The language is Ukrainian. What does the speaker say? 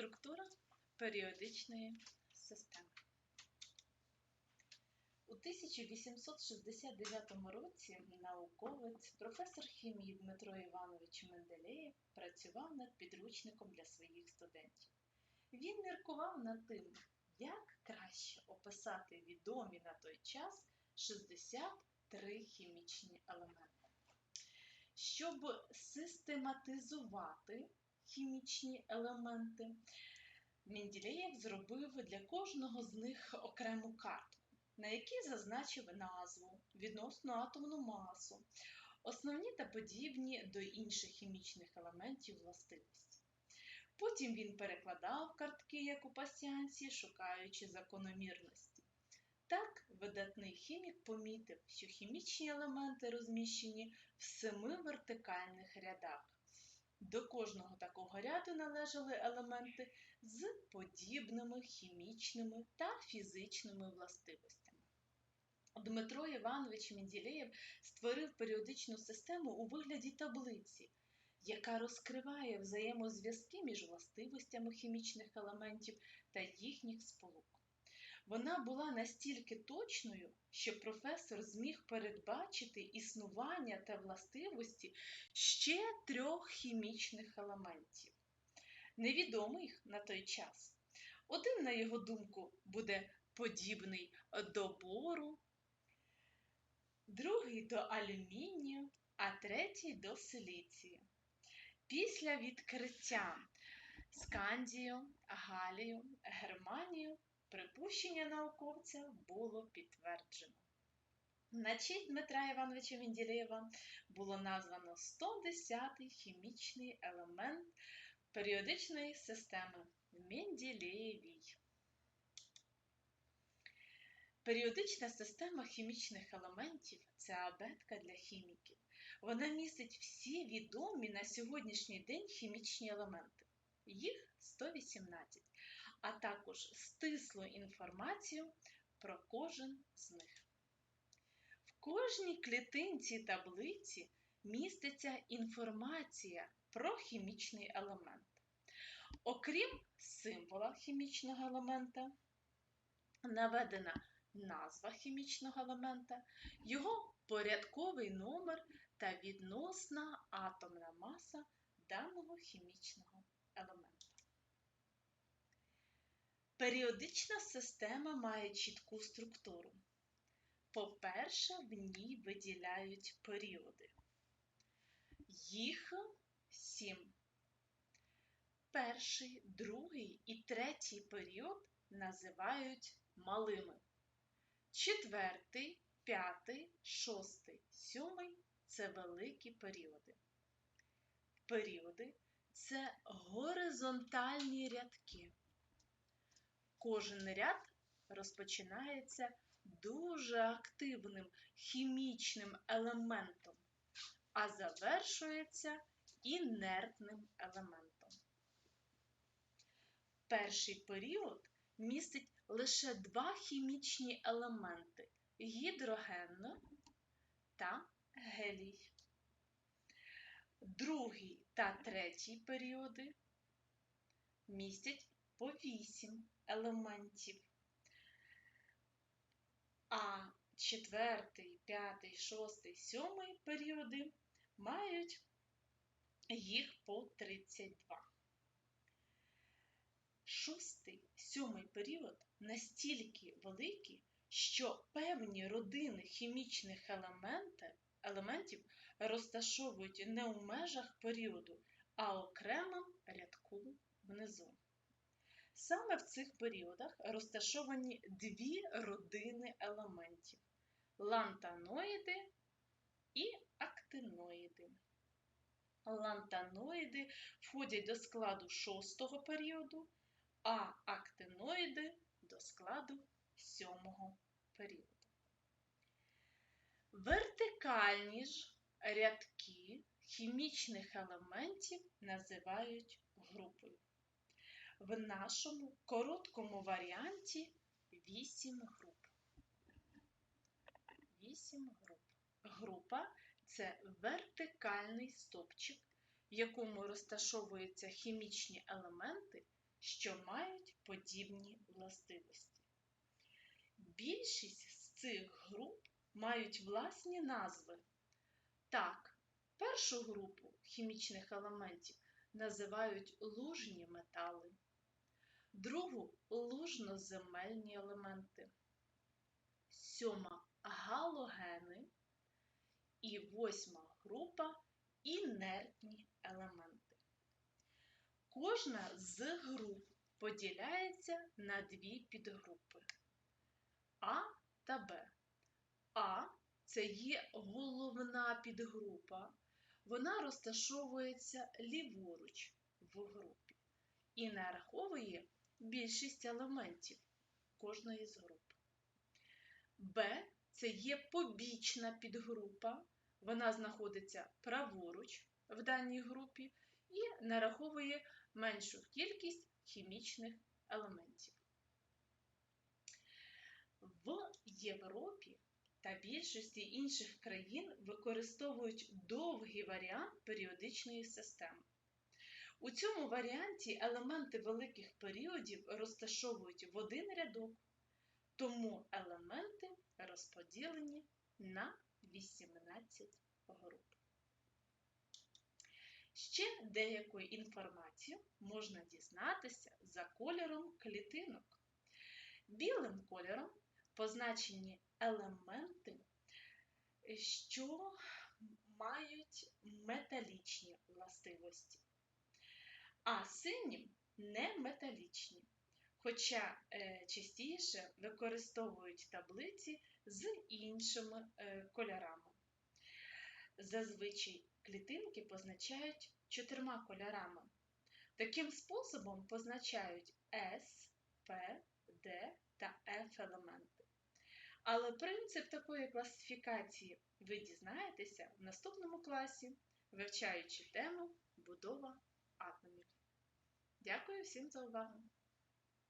Структура періодичної системи. У 1869 році науковець, професор хімії Дмитро Іванович Менделєєв працював над підручником для своїх студентів. Він міркував над тим, як краще описати відомі на той час 63 хімічні елементи. Щоб систематизувати хімічні елементи, Менделєєв зробив для кожного з них окрему картку, на якій зазначив назву, відносну атомну масу, основні та подібні до інших хімічних елементів властивості. Потім він перекладав картки, як у пасіянсі, шукаючи закономірності. Так, видатний хімік помітив, що хімічні елементи розміщені в семи вертикальних рядах. До кожного такого ряду належали елементи з подібними хімічними та фізичними властивостями. Дмитро Іванович Менделєєв створив періодичну систему у вигляді таблиці, яка розкриває взаємозв'язки між властивостями хімічних елементів та їхніх сполук. Вона була настільки точною, що професор зміг передбачити існування та властивості ще трьох хімічних елементів, невідомих на той час. Один, на його думку, буде подібний до бору, другий до алюмінію, а третій до силіцію. Після відкриття скандію, галію, германію припущення науковця було підтверджено. На честь Дмитра Івановича Менделєєва було названо 110-й хімічний елемент періодичної системи Менделєєвій. Періодична система хімічних елементів це абетка для хіміків. Вона містить всі відомі на сьогоднішній день хімічні елементи. Їх 118, а також стислу інформацію про кожен з них. В кожній клітинці таблиці міститься інформація про хімічний елемент. Окрім символа хімічного елемента, наведена назва хімічного елемента, його порядковий номер та відносна атомна маса даного хімічного елемента. Періодична система має чітку структуру. По-перше, в ній виділяють періоди. Їх сім. Перший, другий і третій період називають малими. Четвертий, п'ятий, шостий, сьомий це великі періоди. Періоди це горизонтальні рядки. Кожен ряд розпочинається дуже активним хімічним елементом, а завершується інертним елементом. Перший період містить лише два хімічні елементи гідроген та гелій. Другий та третій періоди містять по 8 елементів. А четвертий, п'ятий, шостий, сьомий періоди мають їх по 32. Шостий, сьомий період настільки великі, що певні родини хімічних елементів елементів розташовують не у межах періоду, а окремим рядку внизу. Саме в цих періодах розташовані дві родини елементів лантаноїди і актиноїди. Лантаноїди входять до складу шостого періоду, а актиноїди до складу сьомого періоду. Вертикальні ж рядки хімічних елементів називають групою. В нашому короткому варіанті 8 груп. 8 груп. Група це вертикальний стопчик, в якому розташовуються хімічні елементи що мають подібні властивості. Більшість з цих груп мають власні назви. Так, першу групу хімічних елементів називають лужні метали, другу лужноземельні елементи, сьома галогени і восьма група інертні елементи. Кожна з груп поділяється на дві підгрупи А та Б. А це є головна підгрупа. Вона розташовується ліворуч в групі і нараховує більшість елементів кожної з груп. Б це є побічна підгрупа. Вона знаходиться праворуч в даній групі і нараховує меншу кількість хімічних елементів. В Європі та більшості інших країн використовують довгий варіант періодичної системи. У цьому варіанті елементи великих періодів розташовують в один рядок, тому елементи розподілені на 18 груп. Ще деяку інформацію можна дізнатися за кольором клітинок. Білим кольором позначені елементи, що мають металічні властивості, а синім не металічні, хоча е, частіше використовують таблиці з іншими е, кольорами. Зазвичай клітинки позначають чотирма кольорами. Таким способом позначають S, P, D та F елементи. Але принцип такої класифікації ви дізнаєтеся в наступному класі, вивчаючи тему будова атомів. Дякую всім за увагу!